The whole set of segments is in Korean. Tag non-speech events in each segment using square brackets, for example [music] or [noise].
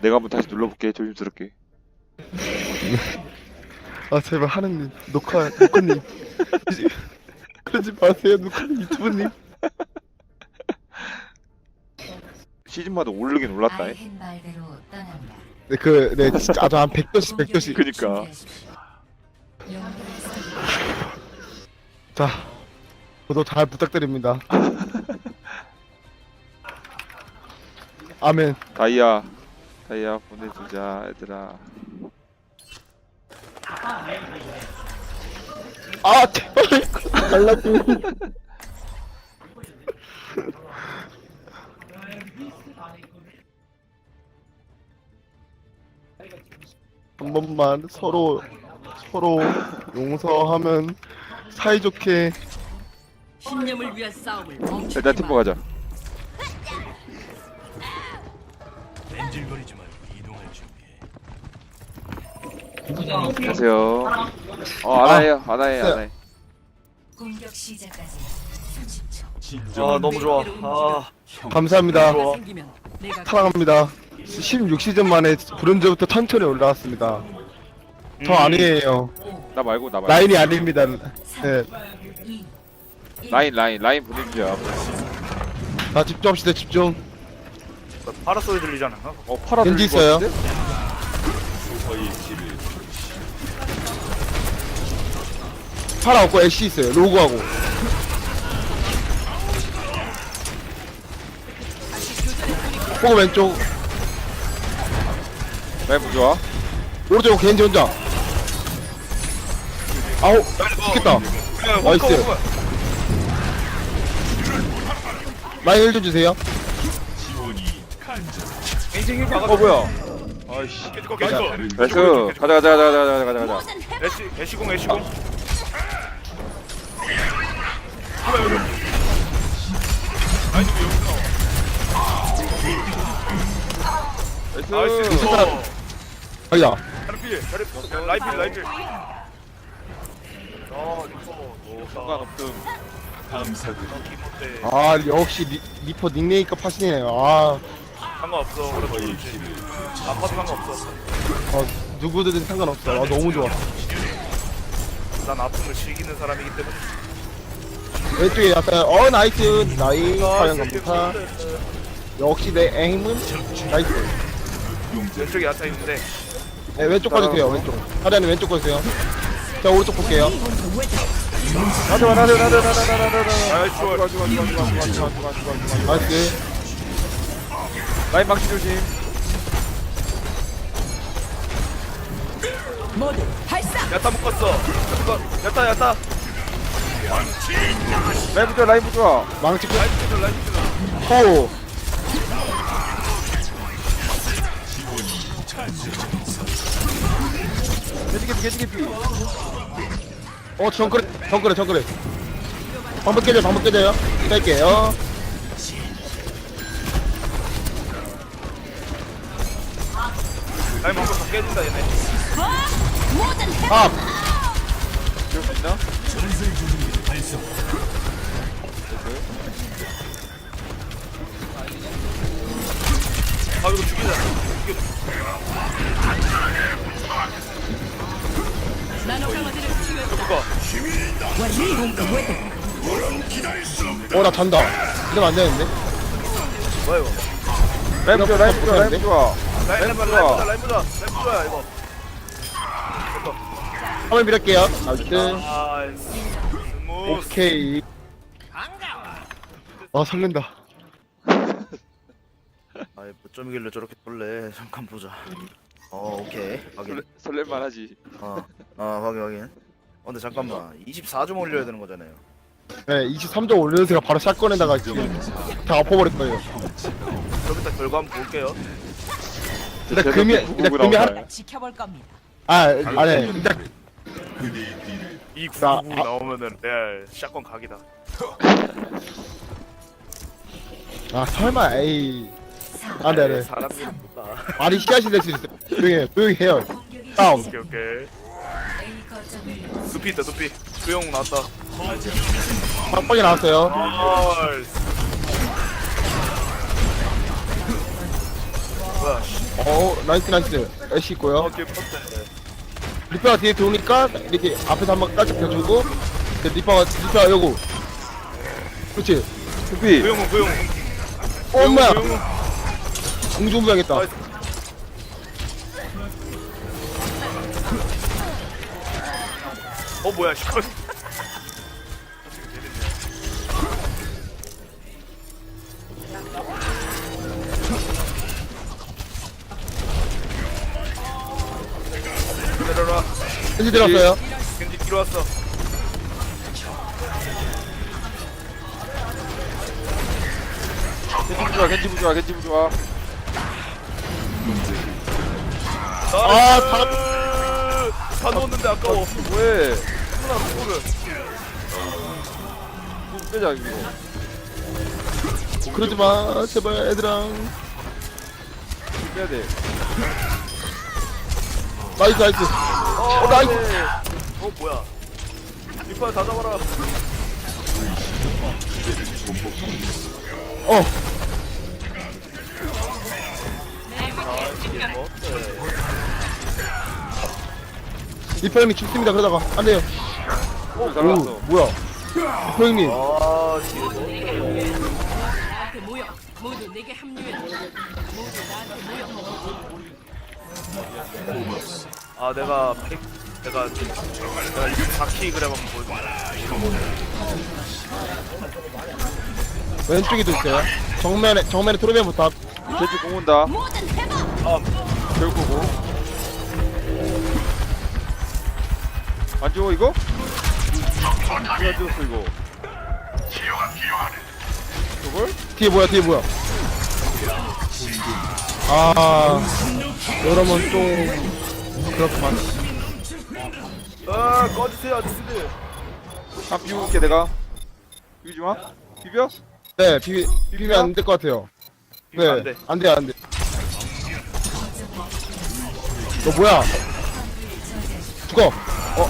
내가 한번 다시 눌러볼게. 조심스럽게. [laughs] 아 제발 하느님 녹화 녹화님. [laughs] 그러지 마세요 녹화님 유튜브님. [laughs] 시즌마다 오르긴 올랐다 잉. 아이헨 말대로 떠납니다. 네 그 네 진짜 아주 한 100도씩 100도씩 그니까. 자 저도 잘 부탁드립니다. 아멘. 다이아 다이아 보내주자 얘들아. 아 제발 달라고 [laughs] 한 번만 서로 서로 용서하면 사이좋게. 신념을 위한 싸움을 멈추지 일단 팀버 가자 뺀질거리지 말고 이동할 준비해. 안녕하세요. 어 안아요. 안아요 안아요. 공격 시작까지 30초. 진정. 아 너무 좋아. 아. 감사합니다. 가 생기면 내가 사랑합니다. 16시즌 만에 브론즈부터 천천히 올라왔습니다. 저 아니에요. 나 말고 나 말고. 라인이 아닙니다. 네. 2, 라인 라인 라인 보내주자 자 집중합시다 집중 파라 소리 들리잖아. 어 파라 겐지 들릴 것 있어요? 같은데? 파라 없고 애쉬 있어요. 로그하고. 호그 왼쪽. 라인 부좋아 오른쪽 겐지 혼자. 아우 죽겠다. 나이스. 라인 1좀 주세요 어. 뭐야 아이씨 계속 계속. 나이스 가자 가자 가자 가자 가자 가자 가자 애쉬 애쉬공 애쉬공. 나이스. 나이스 어. 아니다 다리필 다리 라이필 라이필. 어 리포 노사. 상관 없음 기모때 아 역시 리, 리퍼 닉네임값 하시네요 아 상관없어 그래 뭐 있지 아파도 상관없어 아, 누구든 상관없어. 아, 너무 좋아. 난 아픔을 즐기는 사람이기 때문에 왼쪽에 약간, 어, 나이스. 나이스. 아, 사양 감사. 역시 내 에임은 나이스. 왼쪽에 야타 있는데 네, 왼쪽 꺼주세요, 왼쪽. 하리아님 왼쪽 꺼주세요. 자, 오른쪽 볼게요. 나도 나도 나도 나도 나도 나도 나도 나이스 나이스 라인 망치 조심. 모두 발사. 야타 묶었어. 야타 야타 야타. 라인 부좋아 라인 부좋아 망치 끝. 라이트 들 라이트 들. 호 개지개피 개지개피 어 정글에 정글에 정글에 방법 깨져요 방법 깨져요. 뺄게요 라인 방금 다 깨진다 얘네. 아 지울 수 있나? 아 이거 죽이자. 죽여. 누가? 어나 잔다 이러면 안 되는데 뭐야 이거? 라인 부좋아 라인 라인 라인 보자 라인 보자 라인 보자. 라인 보자 이거. 한번 밀을게요. 나이스. 아 스무스. 오케이. 아 설렌다. [laughs] 아이 뭐점이길래 저렇게 볼래. 잠깐 보자. 어 오케이. 확인. 설레- 설렐만하지. 어, 어 확인 확인. 어 근데 잠깐만. 24점 올려야 되는 거잖아요. 네 23점 올려주세요 바로 샷건에다가 지금 다 엎어버릴 거예요. 그럼 일단 결과 한번 볼게요 일단 금이 일단 금이 한 지켜볼 겁니다. 아, 아네 일단 이 나- 99 나오면은 레알 샷건 각이다. 아 설마 에이. 아 네 네. 사람이 뭐다. 말이 씨앗이 될 수 있어 조용히 해 조용히 해요. 다운 오케이 오케이. 두피 있다 두피. 두용 나왔다. 빵빵이 나왔어요. 나이스 뭐야 씨. 어 나이스 나이스. 애쉬 있고요. 리퍼가 뒤에 들어오니까 이렇게 앞에서 한번 깔짝 펴주고 그 리퍼가 리퍼가 요거 그렇지. 투피 고용우 고용우. 어 엄마야 공중부양했다. 나이스. 어 뭐야 시커 겐지 들었어요. 겐지 뒤로 왔어. 겐지 부좋아 겐지 부좋아 겐지 부좋아 아, 다다 넣었는데 아까워. 뭐해? 하나 누구를 뭐 빼자 이거. 그러지 마 제발 애들랑 빼야 돼 나이스 나이스. 어 나이스. 어 뭐야. 리파 다 잡아라. 어. 리퍼 형님 죽습니다. 그러다가. 안돼요. 오, 잘오 나왔어. 뭐야. 리퍼 형님 아 뒤에 뭐? 나한테 모여. 모두 내게 합류해. 모두 나한테 모여. 아 내가 100 내가 내가 24kg 한번 보여줄게. 왼쪽에도 있어요. 정면에 정면에 토르비언부터 겐지 공 온다. 아. 배울 거고 안 지워 이거? 누가 지웠어 이거. 저걸? 뒤에 뭐야 뒤에 뭐야 아 여러분 좀 그렇구만. 아 꺼주세요 아저씨들. 한 비울게 내가. 비비지 마. 비벼? 네 비비 비비면 안 될 것 같아요. 비비면 안네 돼. 안돼 안돼. 너 뭐야? 죽어. 어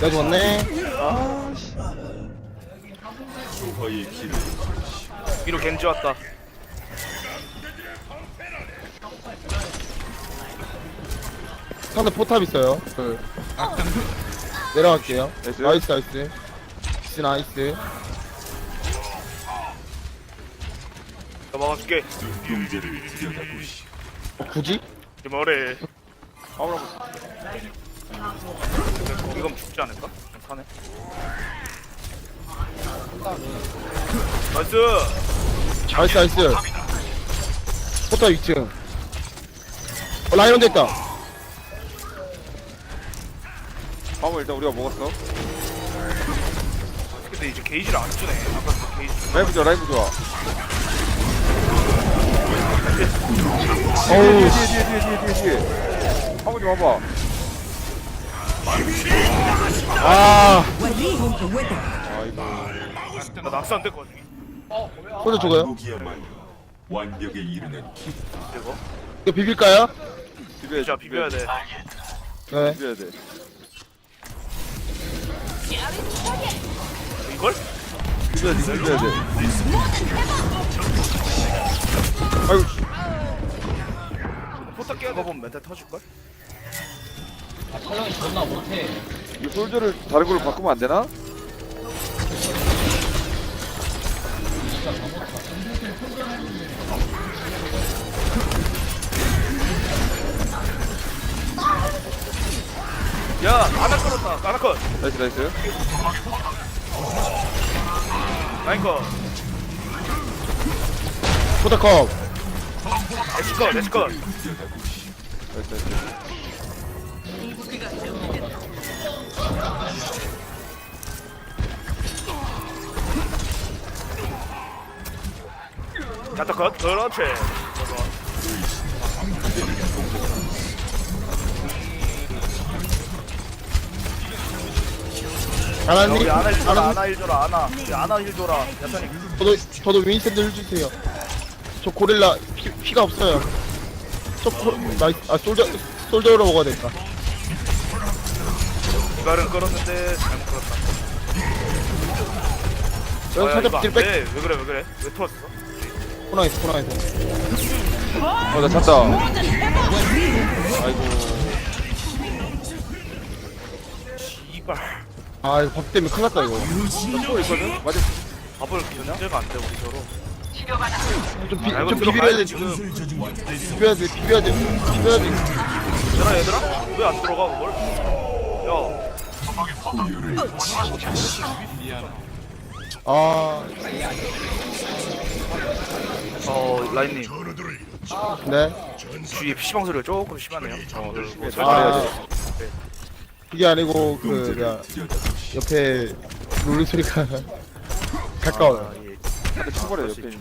내가 죽었네. 위로 겐지 왔다 상대 포탑 있어요. 그 내려갈게요. 나이스. 나이스 나이스. 나이스 나이스. 나 막아줄게. 어, 굳이? 이제 뭐래 거기 가면 죽지 않을까? 괜찮네 나이스! 나이스 나이스. 포탑 2층. 어 라이언 됐다 밥을 일단 우리가 먹었어. 근데 이제 게이지를 안 주네. 아까 그 게이지 라이브 좋아 라이브 좋아. 어우 뒤에 뒤에 뒤에 뒤에 뒤에 뒤에. 한번 좀 와봐. 아. 아이고 나 낙서 안 됐거든 혼자 죽어요? 무기야말로 완벽에 이르는 기 이거 비빌까요? 비벼야 진짜 돼. 비벼야 돼. 네. 비벼야 돼 이걸? 비벼야 돼 비벼야 돼 아이고 씨. 포탑 깨고 보면 멘탈 터질걸? 이 솔저를 다른 걸로 바꾸면 안 되나? 야 아나 끌었다. 아나 컷. 나이스 나이스. 라인 컷. 포탑컵. 에치 컷 에치 컷 나이스 나이스. 야타 컷. 그렇지 가나님 우리 아나 힐 줘라 아나 힐 줘라 아나. 우리 아나 힐 줘라 야타님. 저도 저도 윈센트 해주세요. 저 고릴라 피, 피가 없어요. 저 고, 나이스 아 솔저 솔저로 먹어야 됐다. 이발은 끌었는데 잘못 끌었다. 여기 아, 야, 살짝 이거 안 딜백 돼. 왜 그래 왜 그래? 왜 터졌어? 코너에서 코너에서. 어나 찼다. 아이고. 이발 아 이거 밥 때문에 큰일 났다 이거. 또 있거든? 맞아. 밥을 견제가 안 돼 우리 서로. 좀, 비, 아, 이거 좀 비벼야 돼돼 지금. 비벼야 돼 비벼야 돼. 비벼야 돼. 얘들아 얘들아? 왜 안 들어가 그걸 야. 아, 어, 라인님. 네. 주위에 PC방 소리가 조금 심하네요. 어, 네. 아, 그게 아니고 그 뭐야 옆에 롤리 소리가 [laughs] 가까워요. 아, 예. 한대 쳐버려 옆에 있네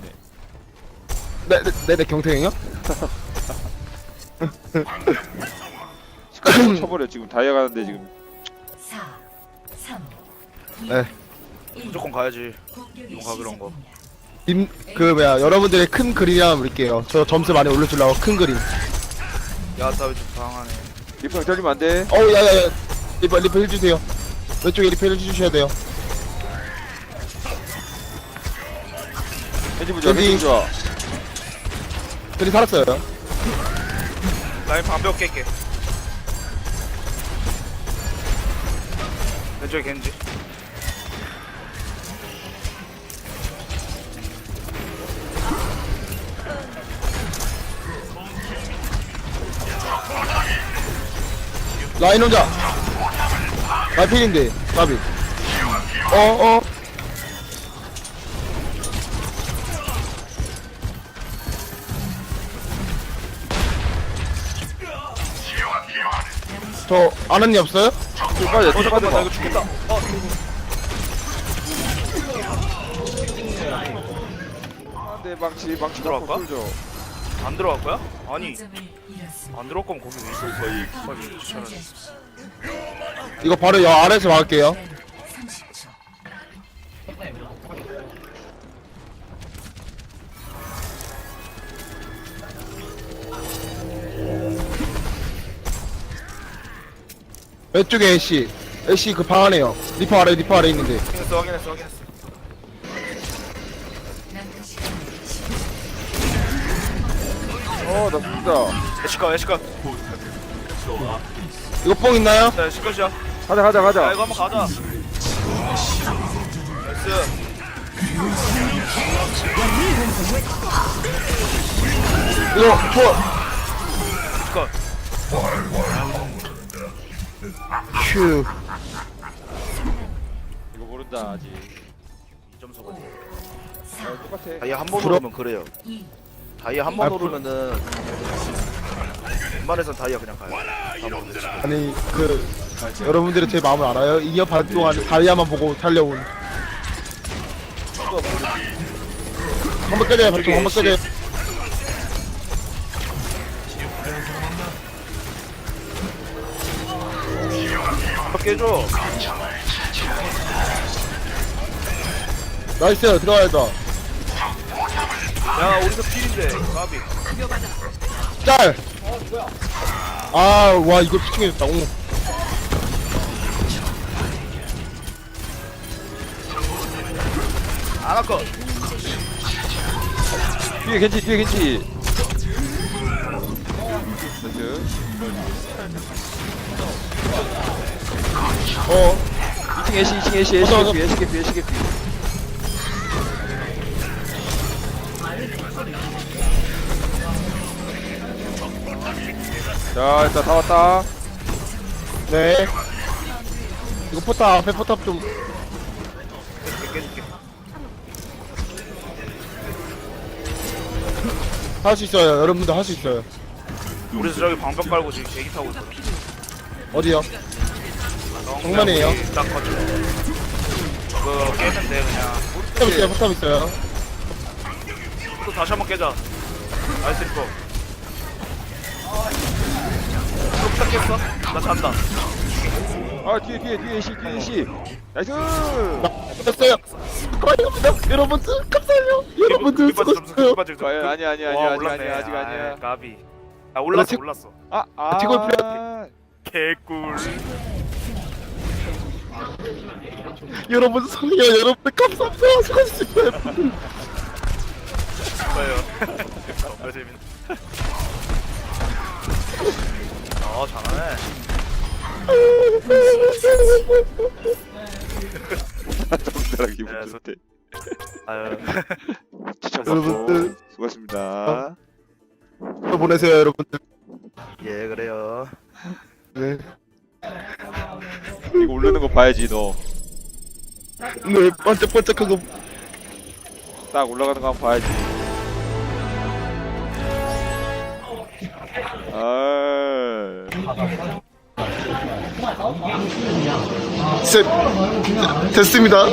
네, 네, 네, 네 경태형이요? 시끄러워 쳐버려 지금 다이아 가는데 지금 4, 3, 2, 네. 1. 무조건 가야지 공격이 용가 그런 거. 시작됩니다. 님, 그 뭐야 여러분들의 큰 그림이 하나 볼게요. 저 점수 많이 올려주려고 큰 그림. 야 다음에 좀 당하네 리프랑 떨리면 안 돼 어우 야야야 리퍼 리퍼 해주세요. 왼쪽에 리퍼 해주셔야 돼요. 겐지 부좋아 둘이 살았어요. 라인 방벽 깰게 왼쪽에 겐지 라인 혼자. 라필인데 라필. 어 어. 저 아는 이 없어요? 뒤 빠져 어뒤 잠깐만 나 빠져 이거 죽겠다 어 안돼 망치 망치 들어갈 거야? 안 들어갈 거야? 아니 잃었습니다. 안 들어갈 거면 거기 왜 화물을 귀찮아 차지하십시오. 이거 바로 여 아래에서 막을게요. 30초. 왼쪽에 애쉬. 애쉬 그 방 안에요. 리퍼 아래 리퍼 아래 있는데. 확인했어 확인했어 확인했어 어나 죽다 에시카 에시카 이거 뽕 있나요? 자 에시카시야 가자 가자 야 가자. 이거 한번 가자. 나이스 이거 휴. 이거 모른다 아직. 2점수거든 아, 똑같아 다이아 한 번 부러- 오르면 그래요. 2, 다이아 한 번 아, 오르면은 웬만해선 다이아 그냥 가요. 아니 그 여러분들이 제 마음을 알아요? 2년 반 동안 다이아만 보고 살려온. 한번 때려요 발톱 한번 때려요. 한번 깨줘. 나이스 들어가야죠 야 우리도 필인데 까비. 짤! 아 와 이거 피칭해줬다. 오. 안 할거 뒤에 겐지 뒤에 겐지. 나이스 어 2층 애쉬 2층 애쉬 애쉬 어서, 개피 애쉬 개피 애쉬 개피 자 일단 다 왔다 네. 이거 포탑 앞에 포탑 좀 할 수 있어요. 여러분들 할 수 있어요. 우리 저기 방벽 깔고 지금 대기 타고 있어 어디요? 정면이에요? 딱 거쳐 그거 깨면 돼 그냥 포탑 있어요. 포탑 있어요. 또 다시 한번 깨자 나이스 리퍼 또 깼어? 나 잔다 아 뒤에 뒤에 뒤에 애쉬 뒤에 애쉬 나이스 됐어요. 감사합니다. 여러분들 감사해요. 여러분들 수고했어요. 밑바지 점수 아니 아니 아니 아니 와, 아직. 아니야 아직 아니야 까비 아 올랐어 티- 올랐어 아아 티골 플레이 개꿀 여러분 사랑해요. 여러분들 감사합니다. 수고하셨습니다. 뭐예요 정말 재밌네. 어 잘하네. 정나라 기분 네, 좋대. 아유 [laughs] 여러분들. 받고 수고하셨습니다. 또 보내세요 여러분들 예 그래요. 네, 이거 올르는 거 봐야지 너. 네 반짝반짝한 거 딱 올라가는 거 한번 봐야지. 아. 셋 됐습니다.